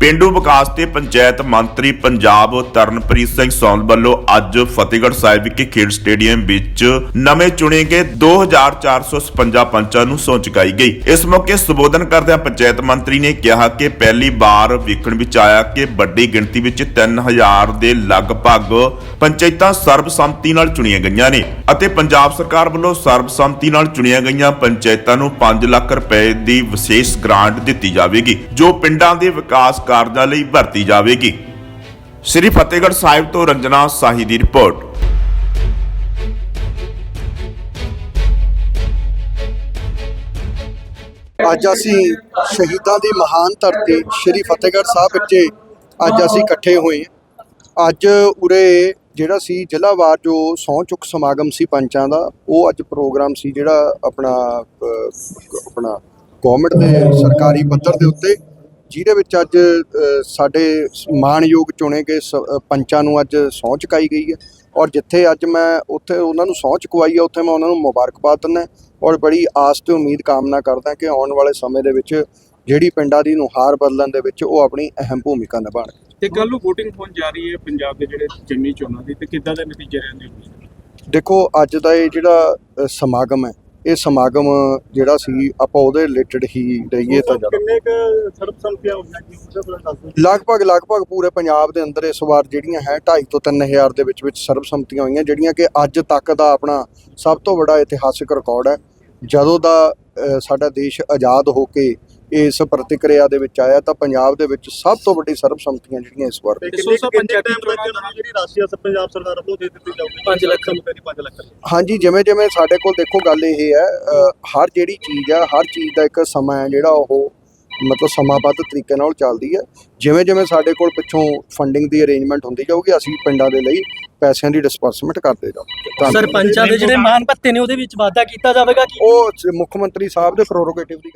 ਪਿੰਡੂ ਵਿਕਾਸ ਤੇ ਪੰਚਾਇਤ ਮੰਤਰੀ ਪੰਜਾਬ ਤਰਨਪ੍ਰੀਤ ਸਿੰਘ ਸੌਂਦ ਵੱਲੋਂ ਅੱਜ ਫਤਿਹਗੜ੍ਹ ਸਾਹਿਬ ਵਿਖੇ ਖੇਡ ਸਟੇਡੀਅਮ ਵਿੱਚ ਨਵੇਂ ਚੁਣੇ ਗਏ 2456 ਪੰਚਾਂ ਨੂੰ ਸਹੁੰ ਚੁਕਾਈ ਗਈ। ਇਸ ਮੌਕੇ ਸੰਬੋਧਨ ਕਰਦਿਆਂ ਪੰਚਾਇਤ ਮੰਤਰੀ ਨੇ ਕਿਹਾ ਕਿ ਪਹਿਲੀ ਵਾਰ ਵੇਖਣ ਵਿੱਚ ਆਇਆ ਕਿ ਵੱਡੀ ਗਿਣਤੀ ਵਿੱਚ 3000 ਦੇ ਲਗਭਗ ਪੰਚਾਇਤਾਂ ਸਰਬਸੰਮਤੀ ਨਾਲ ਚੁਣੀਆਂ ਗਈਆਂ ਨੇ ਅਤੇ ਪੰਜਾਬ ਸਰਕਾਰ ਵੱਲੋਂ ਸਰਬਸੰਮਤੀ ਨਾਲ ਚੁਣੀਆਂ ਗਈਆਂ ਪੰਚਾਇਤਾਂ ਨੂੰ 5 ਲੱਖ ਰੁਪਏ ਦੀ ਵਿਸ਼ੇਸ਼ ਗ੍ਰਾਂਟ ਦਿੱਤੀ ਜਾਵੇਗੀ, ਜੋ ਪਿੰਡਾਂ ਦੇ ਵਿਕਾਸ ਕਾਰਜਾਂ ਲਈ ਵਰਤੀ ਜਾਵੇਗੀ। ਸ੍ਰੀ ਫਤਿਹਗੜ੍ਹ ਸਾਹਿਬ ਤੋਂ ਰੰਜਨਾ ਸਾਹੀ ਦੀ ਰਿਪੋਰਟ। ਅੱਜ ਅਸੀਂ ਸ਼ਹੀਦਾਂ ਦੀ ਮਹਾਨ ਧਰਤੀ ਸ਼੍ਰੀ ਫਤਿਹਗੜ੍ਹ ਸਾਹਿਬ ਵਿੱਚ ਅੱਜ ਅਸੀਂ ਇਕੱਠੇ ਹੋਏ ਅੱਜ ਉਰੇ ਜਿਹੜਾ ਸੀ ਜ਼ਿਲ੍ਹਾਵਾਰ ਜੋ ਸਹੁੰ ਚੁੱਕ ਸਮਾਗਮ ਸੀ ਪੰਚਾਂ ਦਾ, ਉਹ ਅੱਜ ਪ੍ਰੋਗਰਾਮ ਸੀ ਜਿਹੜਾ ਆਪਣਾ ਆਪਣਾ ਗਵਰਨਮੈਂਟ ਦੇ ਸਰਕਾਰੀ ਪੱਧਰ ਦੇ ਉੱਤੇ ਜਿਹਦੇ ਵਿੱਚ ਅੱਜ ਸਾਡੇ ਮਾਣਯੋਗ ਚੁਣੇ ਗਏ ਪੰਚਾਂ ਨੂੰ ਅੱਜ ਸਹੁੰ ਚੁਕਾਈ ਗਈ ਹੈ। ਔਰ ਜਿੱਥੇ ਅੱਜ ਮੈਂ ਉੱਥੇ ਉਹਨਾਂ ਨੂੰ ਸਹੁੰ ਚੁਕਵਾਈ ਹੈ ਉੱਥੇ ਮੈਂ ਉਹਨਾਂ ਨੂੰ ਮੁਬਾਰਕਬਾਦ ਦਿੰਦਾ ਔਰ ਬੜੀ ਆਸ ਤੇ ਉਮੀਦ ਕਾਮਨਾ ਕਰਦਾ ਕਿ ਆਉਣ ਵਾਲੇ ਸਮੇਂ ਦੇ ਵਿੱਚ ਜਿਹੜੀ ਪਿੰਡਾਂ ਦੀ ਨੁਹਾਰ ਬਦਲਣ ਦੇ ਵਿੱਚ ਉਹ ਆਪਣੀ ਅਹਿਮ ਭੂਮਿਕਾ ਨਿਭਾਉਣ। ਤੇ ਕੱਲ ਨੂੰ VOTING ਹੋਣ ਜਾ ਰਹੀ ਹੈ ਪੰਜਾਬ ਦੇ ਜਿਹੜੇ ਜਿਮਨੀ ਚੋਣਾਂ ਦੀ ਤੇ ਕਿੱਦਾਂ ਦੇ ਨਤੀਜੇ ਰਹਿੰਦੇ ਹੋਣਗੇ ਦੇਖੋ ਅੱਜ ਦਾ ਇਹ ਜਿਹੜਾ ਸਮਾਗਮ ਹੈ ਇਹ ਸਮਾਗਮ ਜਿਹੜਾ ਸੀ ਆਪਾਂ ਉਹਦੇ ਰਿਲੇਟਡ ਹੀ ਰਹੀਏ ਤਾਂ ਕਿੰਨੇ ਕ ਸਰਬਸੰਮਤੀਆਂ ਹੋਈਆਂ ਜੀ? ਉਹਦੇ ਲਗਭਗ ਲਗਭਗ ਪੂਰੇ ਪੰਜਾਬ ਦੇ ਅੰਦਰ ਇਸ ਵਾਰ ਜਿਹੜੀਆਂ ਹੈ 2.5 ਤੋਂ 3000 ਦੇ ਵਿੱਚ ਵਿੱਚ ਸਰਬਸੰਮਤੀਆਂ ਹੋਈਆਂ ਜਿਹੜੀਆਂ ਕਿ ਅੱਜ ਤੱਕ ਦਾ ਆਪਣਾ ਸਭ ਤੋਂ ਵੱਡਾ ਇਤਿਹਾਸਿਕ ਰਿਕਾਰਡ ਹੈ। ਜਦੋਂ ਦਾ ਸਾਡਾ ਦੇਸ਼ ਆਜ਼ਾਦ ਹੋ ਕੇ ਇਸ ਪ੍ਰਤੀਕਿਰਿਆ ਦੇ ਵਿੱਚ ਆਇਆ ਤਾਂ ਪੰਜਾਬ ਦੇ ਵਿੱਚ ਸਭ ਤੋਂ ਵੱਡੀ ਸਰਬਸੰਮਤੀਆਂ ਜਿਹੜੀਆਂ ਇਸ ਵਾਰ ਤੇ ਕਿੰਨੇ ਕੁ ਪੰਚਾਇਤੀ ਚੋਣਾਂ ਦੌਰਾਨ ਜਿਹੜੀ ਰਾਸ਼ਟਰੀ ਅਸਰ ਪੰਜਾਬ ਸਰਕਾਰ ਵੱਲੋਂ ਦੇ ਦਿੱਤੀ ਜਾਊਗੀ। 5 ਲੱਖ। ਰੁਪਏ ਦੀ 5 ਲੱਖ ਹਾਂਜੀ ਜਿਵੇਂ ਜਿਵੇਂ ਸਾਡੇ ਕੋਲ ਦੇਖੋ ਗੱਲ ਇਹ ਹੈ ਹਰ ਜਿਹੜੀ ਚੀਜ਼ ਆ ਹਰ ਚੀਜ਼ ਦਾ ਇੱਕ ਸਮਾਂ ਹੈ ਜਿਹੜਾ ਉਹ ਮਤਲਬ ਸਮਾਬੱਧ ਤਰੀਕੇ ਨਾਲ ਚੱਲਦੀ ਹੈ। ਜਿਵੇਂ ਜਿਵੇਂ ਸਾਡੇ ਕੋਲ ਪਿੱਛੋਂ ਫੰਡਿੰਗ ਦੀ ਅਰੇਂਜਮੈਂਟ ਹੁੰਦੀ ਜਾਊਗੀ ਅਸੀਂ ਪਿੰਡਾਂ ਦੇ ਲਈ ਪੈਸਿਆਂ ਦੀ ਡਿਸਪਰਸਮੈਂਟ ਕਰਦੇ ਜਾਵਾਂਗੇ। ਸਰਪੰਚਾਂ ਦੇ ਜਿਹੜੇ ਮਾਨ ਭੱਤੇ ਨੇ ਉਹਦੇ ਵਿੱਚ ਵਾਅਦਾ ਕੀਤਾ ਜਾਵੇਗਾ ਕਿ? ਉਹ ਮੁੱਖ ਮੰਤਰੀ ਸਾਹਿਬ ਦੇ ਪ੍ਰੋਰੋਗੇਟਿਵ ਦੀ